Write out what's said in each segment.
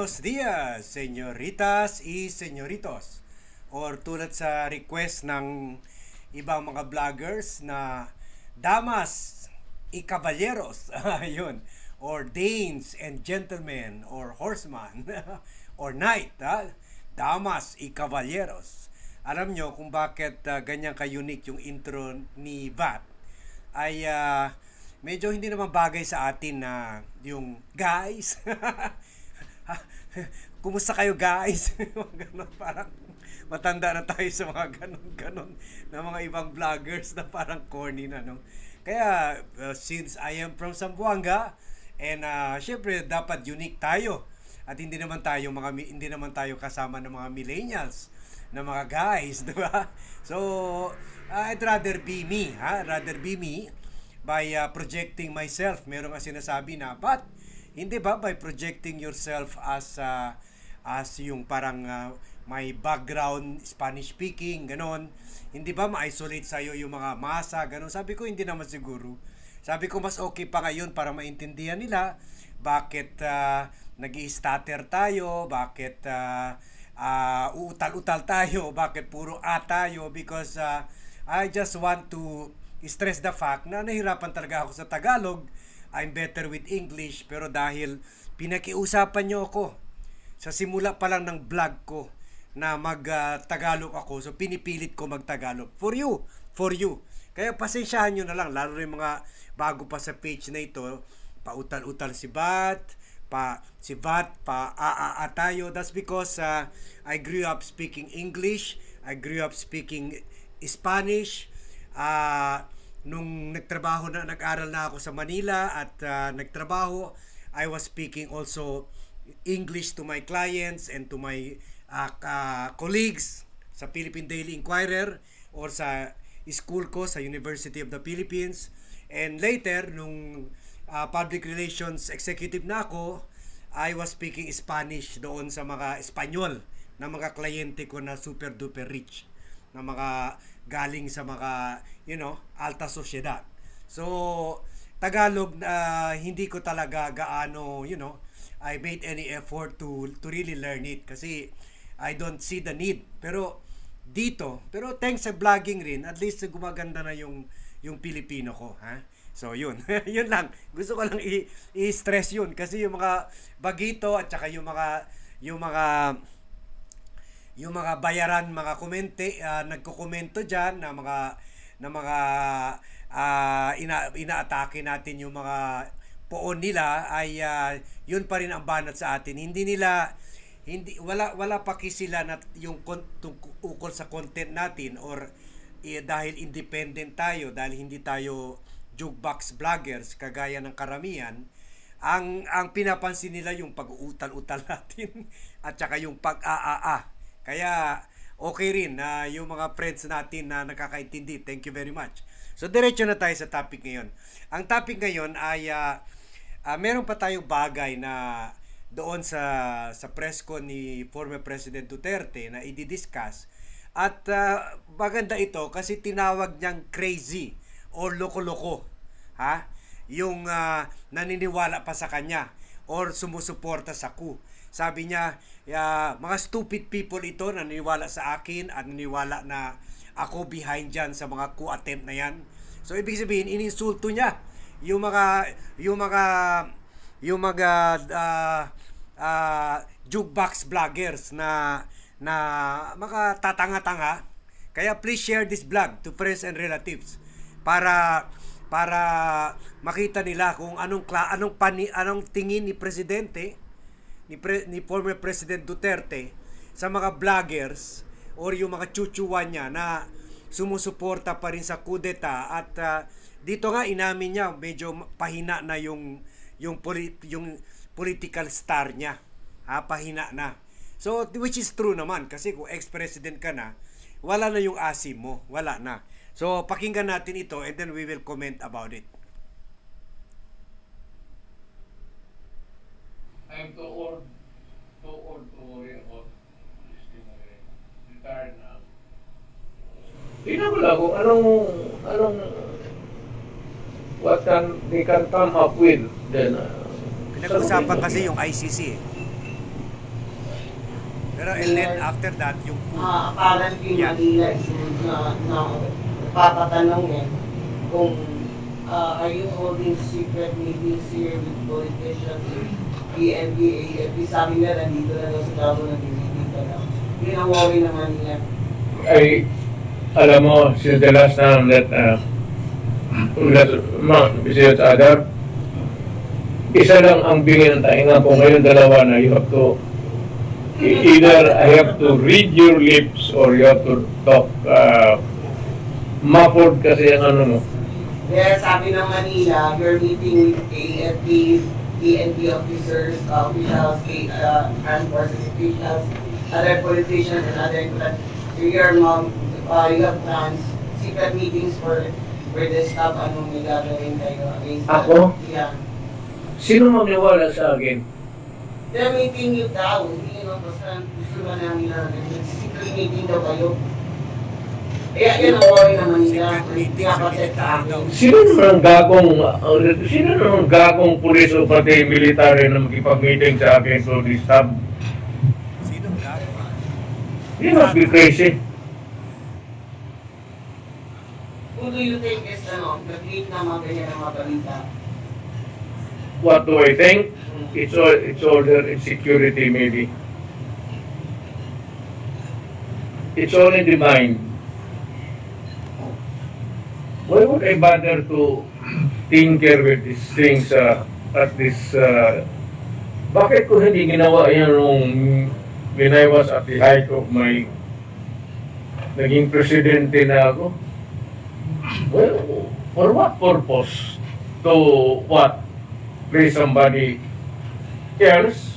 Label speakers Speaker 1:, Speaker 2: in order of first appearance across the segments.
Speaker 1: Buenos dias, señoritas y señoritos. Or tulad sa request ng ibang mga vloggers na damas y caballeros, yun. Or dames and gentlemen, or horseman, or knight, ha? damas y caballeros. Alam nyo kung bakit ah, ganyan ka-unique yung intro ni Vat ay ah, medyo hindi naman bagay sa atin na yung guys. Kumusta kayo guys? Mga ganon, parang matanda na tayo sa mga ganon-ganon na mga ibang vloggers na parang corny na no. Kaya uh, since I am from Zamboanga and uh, syempre dapat unique tayo at hindi naman tayo mga hindi naman tayo kasama ng mga millennials na mga guys, di ba? So, uh, I'd rather be me, ha? Rather be me by uh, projecting myself. Meron nga sinasabi na, but hindi ba by projecting yourself as uh, as yung parang uh, may background Spanish speaking, ganon. Hindi ba ma-isolate sa'yo yung mga masa, ganon. Sabi ko, hindi naman siguro. Sabi ko, mas okay pa ngayon para maintindihan nila bakit uh, nag stutter tayo, bakit uh, uh, uutal-utal tayo, bakit puro A tayo, because uh, I just want to stress the fact na nahirapan talaga ako sa Tagalog. I'm better with English, pero dahil pinakiusapan nyo ako sa simula pa lang ng vlog ko na mag-Tagalog ako, so pinipilit ko mag-Tagalog. For you, for you. Kaya pasensyahan nyo na lang, lalo na yung mga bago pa sa page na ito, pautal-utal si Bat, pa si Bat, pa aa tayo. That's because uh, I grew up speaking English, I grew up speaking Spanish, uh, nung nagtrabaho na, nag-aral na ako sa Manila at uh, nagtrabaho, I was speaking also English to my clients and to my uh, uh, colleagues sa Philippine Daily Inquirer or sa school ko sa University of the Philippines. And later, nung uh, public relations executive na ako, I was speaking Spanish doon sa mga Espanyol na mga kliyente ko na super duper rich na mga galing sa mga you know alta sosyedad. So Tagalog na hindi ko talaga gaano you know I made any effort to to really learn it kasi I don't see the need. Pero dito, pero thanks sa vlogging rin, at least gumaganda na yung yung Pilipino ko, ha? So yun, yun lang. Gusto ko lang i- i-stress yun kasi yung mga bagito at saka yung mga yung mga yung mga bayaran mga komente uh, nagko-komento diyan na mga na mga uh, ina inaatake natin yung mga poon nila ay uh, yun pa rin ang banat sa atin. Hindi nila hindi wala wala paki sila na yung ukol sa content natin or eh, dahil independent tayo dahil hindi tayo jukebox vloggers kagaya ng karamihan ang ang pinapansin nila yung pag-uutal-utal natin at saka yung pag-aa kaya okay rin na yung mga friends natin na nakakaintindi. Thank you very much. So diretso na tayo sa topic ngayon. Ang topic ngayon ay uh, uh, meron pa tayong bagay na doon sa sa press ni former President Duterte na i-discuss. At uh, ito kasi tinawag niyang crazy or loko-loko ha? Yung uh, naniniwala pa sa kanya or sumusuporta sa coup sabi niya uh, mga stupid people ito naniniwala sa akin at naniniwala na ako behind dyan sa mga coup attempt na yan. So ibig sabihin ininsulto niya yung mga yung mga yung mga uh, uh, jukebox vloggers na na mga tatanga-tanga. Kaya please share this vlog to friends and relatives para para makita nila kung anong kla, anong pani, anong tingin ni presidente ni pre, ni former President Duterte sa mga vloggers or yung mga chuchuan niya na sumusuporta pa rin sa kudeta at uh, dito nga inamin niya medyo pahina na yung yung poli, yung political star niya. Ha, pahina na. So which is true naman kasi kung ex-president ka na, wala na yung asim mo, wala na. So pakinggan natin ito and then we will comment about it.
Speaker 2: I'm too old, too old to worry about this thing. Retired na. Tingnan mo lang kung anong, anong, what can, they can come up with, then, uh,
Speaker 1: Pinag-usapan kasi yung ICC eh. Pero and then after that, yung.
Speaker 3: Ah, apparently
Speaker 1: Yeah.
Speaker 3: Manila is na, na papatanong eh kung ah, are you holding secret meetings here with politicians, PNP, AFP, sabi nila nandito na daw sa Davao nag-meeting ka daw. Yun ang worry naman nila.
Speaker 2: ay alam mo, since the last time that uh, last month, besides other, isa lang ang bingin ng tainga ko ngayon dalawa na you have to e- either I have to read your lips or you have to talk uh, muffled kasi ang ano mo.
Speaker 3: Kaya sabi ng Manila, you're meeting with AFP, PNP officers, officials, uh, armed forces officials, other politicians and other your mom, uh, you have plans, secret meetings for for this stuff, anong may gagawin kayo against that?
Speaker 2: Ako?
Speaker 3: Yeah.
Speaker 2: Sino magniwala sa akin?
Speaker 3: They're meeting you daw, hindi yun ang basta gusto ba namin na secret meeting daw kayo. Kaya yan ang worry ng Manila,
Speaker 1: Secret meeting sa
Speaker 3: pinapacheck sa
Speaker 1: military daw.
Speaker 3: akin.
Speaker 2: Sino naman ang gagong, uh, sino naman ang gagong pulis o pati military na makipag-meeting sa akin to disturb?
Speaker 1: Sino gagawa?
Speaker 2: You must be crazy.
Speaker 3: Who do you think is ano, nag-leak na mga ganyan ng mga balita?
Speaker 2: What do I think? It's all, it's all their insecurity maybe. It's all in the mind. Why would I bother to tinker with these things uh, at this, uh, bakit ko hindi ginawa yan nung when I was at the height of my naging presidente na ako? Well, for what purpose? To what? Play somebody else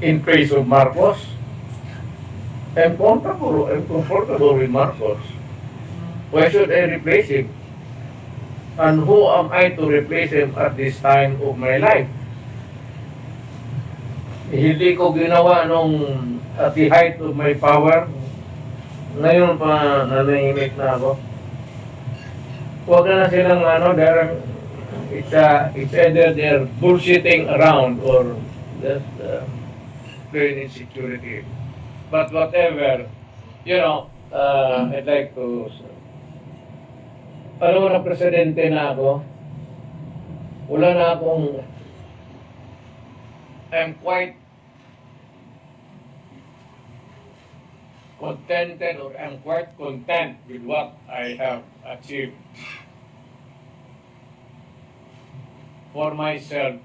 Speaker 2: in place of Marcos? I'm comfortable, I'm comfortable with Marcos. Why should I replace him? And who am I to replace him at this time of my life? Hindi ko ginawa nung at the height of my power. Ngayon pa nanahimik na ako. Huwag na na silang ano, they're, it's, uh, it's either they're bullshitting around or just uh, plain insecurity. But whatever, you know, uh, I'd like to alam na presidente na ako, wala na akong I'm quite contented or I'm quite content with what I have achieved for myself,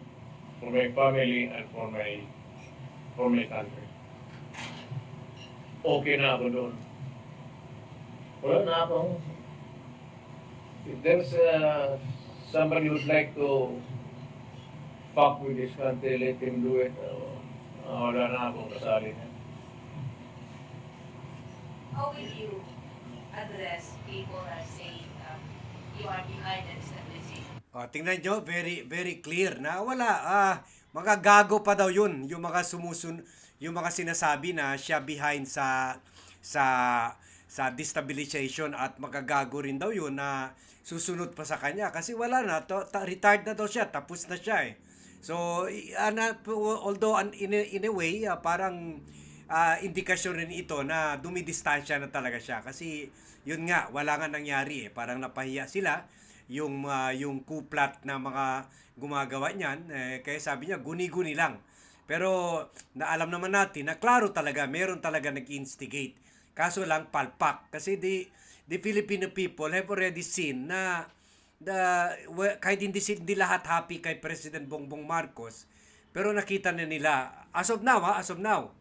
Speaker 2: for my family, and for my for my country. Okay na ako doon. Wala na akong if there's uh, somebody who'd like to fuck with this country, let him do it. Uh, wala na akong kasali na.
Speaker 4: How will you address people are saying um, you are behind the stabilization?
Speaker 1: O, tingnan nyo, very, very clear na wala, ah, mga gago pa daw yun, yung mga sumusun, yung mga sinasabi na siya behind sa, sa, sa destabilization at magagago rin daw yun na susunod pa sa kanya kasi wala na, to, ta, retired na daw siya, tapos na siya eh. So, ana, although in a, in a way, ah, parang ah, indikasyon rin ito na dumidistansya na talaga siya kasi yun nga, wala nga nangyari eh. Parang napahiya sila yung ah, yung kuplat na mga gumagawa niyan eh, kaya sabi niya guni-guni lang pero na alam naman natin na klaro talaga meron talaga nag-instigate kaso lang palpak kasi the the Filipino people have already seen na the well, kahit hindi hindi lahat happy kay President Bongbong Marcos pero nakita na nila as of now ha, as of now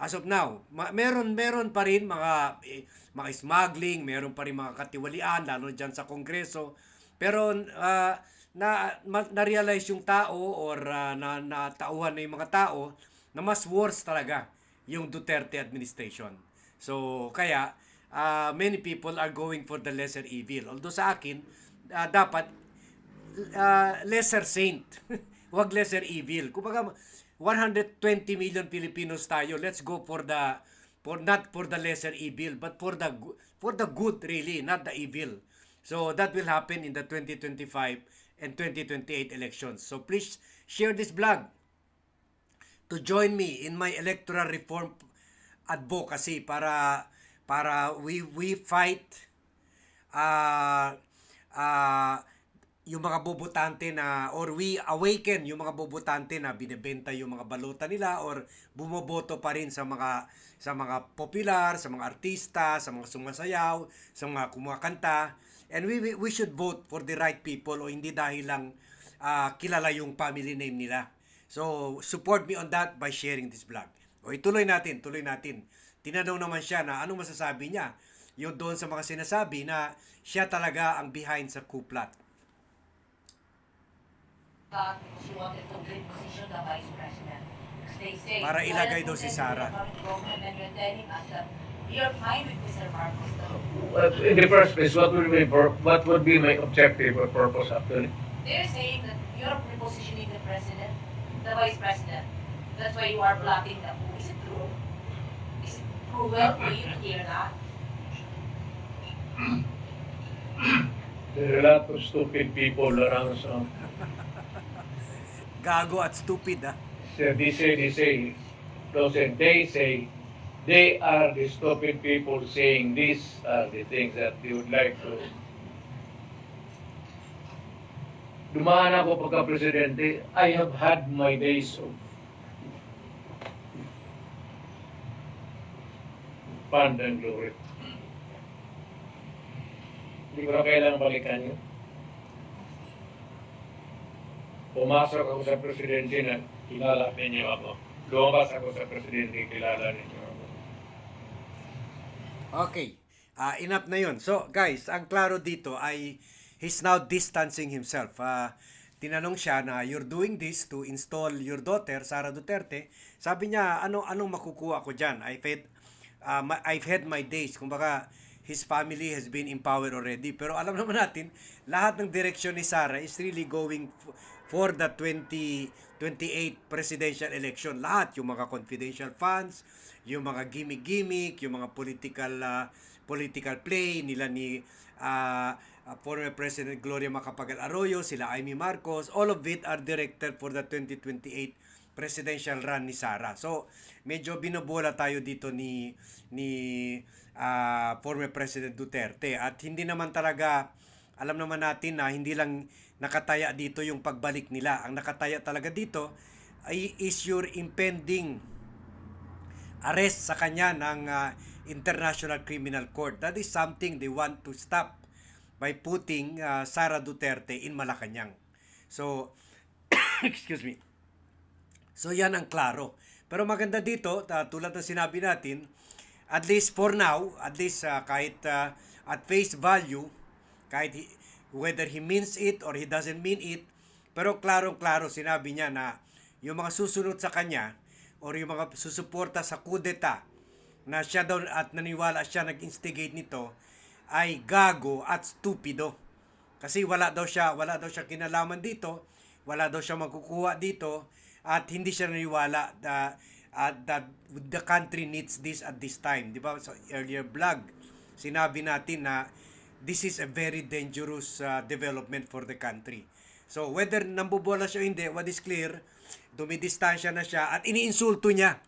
Speaker 1: as of now, ma- meron meron pa rin mga eh, mga smuggling, meron pa rin mga katiwalian lalo diyan sa kongreso. Pero ah, na ma- na-realize yung tao or ah, na natauhan na yung mga tao na mas worse talaga yung Duterte administration. So kaya ah, many people are going for the lesser evil. Although sa akin ah, dapat uh, lesser saint. Wag lesser evil. Kumbaga 120 million Filipinos tayo. Let's go for the for not for the lesser evil, but for the for the good really, not the evil. So that will happen in the 2025 and 2028 elections. So please share this vlog to join me in my electoral reform advocacy para para we we fight uh, uh, yung mga bobotante na or we awaken yung mga bobotante na binebenta yung mga balota nila or bumoboto pa rin sa mga sa mga popular, sa mga artista, sa mga sumasayaw, sa mga kumakanta. And we, we we should vote for the right people o hindi dahil lang ah, kilala yung family name nila. So, support me on that by sharing this vlog. O ituloy natin, tuloy natin. Tinanong naman siya na anong masasabi niya yung doon sa mga sinasabi na siya talaga ang behind sa coup plot.
Speaker 4: thought she wanted to win position the vice president. Because they say,
Speaker 1: Para
Speaker 4: "You
Speaker 1: ilagay daw si Sara."
Speaker 4: you're fine with Mr. Marcos though.
Speaker 2: In the first place, what would be, what would be my objective or purpose actually?
Speaker 4: They're saying that you're repositioning the president, the vice president. That's why you are plotting the coup. Is it true? Is it cruel for you to hear that?
Speaker 2: There are a lot of stupid people around, so,
Speaker 1: Gago at stupid ah.
Speaker 2: so they say, they say, those and they say, they are the stupid people saying these are the things that they would like to. Dumaan ako pagka-presidente, I have had my days of fun and glory. Hindi ko na kailangang balikan yun. Pumasok ako sa presidente na kilala ninyo ako. Lumabas ako sa presidente, kilala ninyo ako.
Speaker 1: Okay. Ah, enough na yun. So, guys, ang klaro dito ay he's now distancing himself. Ah, tinanong siya na you're doing this to install your daughter, Sara Duterte. Sabi niya, ano anong makukuha ko diyan? I've had ma- I've had my days. Kumbaga, his family has been empowered already. Pero alam naman natin, lahat ng direksyon ni Sara is really going for the 2028 presidential election. Lahat, yung mga confidential funds, yung mga gimmick-gimmick, yung mga political ah, political play nila ni ah, former President Gloria Macapagal Arroyo, sila Amy Marcos, all of it are directed for the 2028 presidential run ni Sara. So, medyo binobola tayo dito ni ni ah, former President Duterte at hindi naman talaga alam naman natin na hindi lang nakataya dito yung pagbalik nila. Ang nakataya talaga dito ay is your impending arrest sa kanya ng ah, International Criminal Court. That is something they want to stop by putting ah, Sara Duterte in Malacanang. So, excuse me. So yan ang klaro. Pero maganda dito, ta- tulad ng sinabi natin, at least for now, at least ah, kahit ah, at face value, kahit he- whether he means it or he doesn't mean it, pero klarong-klaro sinabi niya na yung mga susunod sa kanya or yung mga susuporta sa kudeta na siya daw at naniwala siya nag-instigate nito ay gago at stupido. Kasi wala daw siya, wala daw siya kinalaman dito, wala daw siya makukuha dito at hindi siya naniwala that, uh, that the country needs this at this time. Di ba? Sa earlier vlog, sinabi natin na this is a very dangerous uh, development for the country. So whether nambobola siya o hindi, what is clear, dumidistansya na siya at iniinsulto niya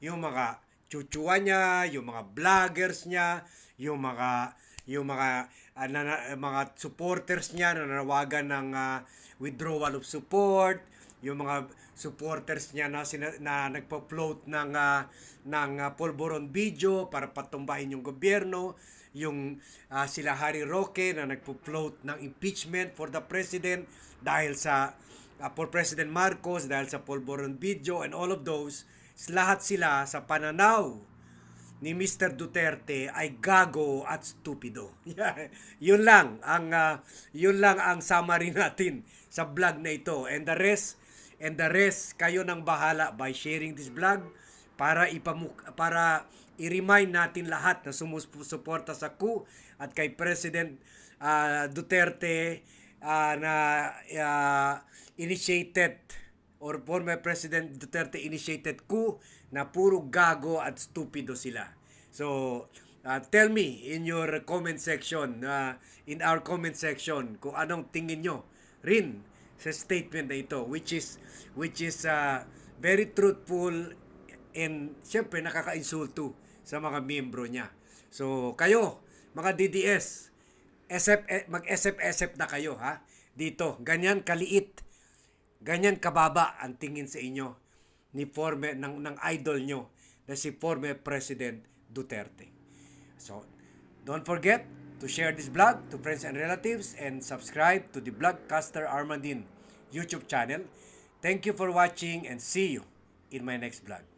Speaker 1: yung mga chuchua niya, yung mga vloggers niya, yung mga yung mga ah, na, na- mga supporters niya na nanawagan ng ah, withdrawal of support, yung mga supporters niya na sina, na nagpo-float ng ah, ng ah, polvoron video para patumbahin yung gobyerno, yung ah, sila Harry Roque na nagpo-float ng impeachment for the president dahil sa uh, for President Marcos dahil sa polvoron video and all of those lahat sila sa pananaw ni Mr. Duterte ay gago at stupido. yun lang ang ah, yun lang ang summary natin sa vlog na ito. And the rest and the rest kayo nang bahala by sharing this vlog para ipamuk para i-remind natin lahat na sumusuporta sa coup at kay President ah, Duterte ah, na ah, initiated or former President Duterte initiated coup na puro gago at stupido sila. So, uh, tell me in your comment section, uh, in our comment section, kung anong tingin nyo rin sa statement na ito, which is, which is uh, very truthful and syempre nakaka-insulto sa mga miyembro niya. So kayo, mga DDS, SF, eh, mag-SF-SF na kayo ha. Dito, ganyan kaliit, ganyan kababa ang tingin sa inyo ni former ng ng idol nyo na si former President Duterte. So, don't forget to share this vlog to friends and relatives and subscribe to the Vlogcaster Armandin YouTube channel. Thank you for watching and see you in my next vlog.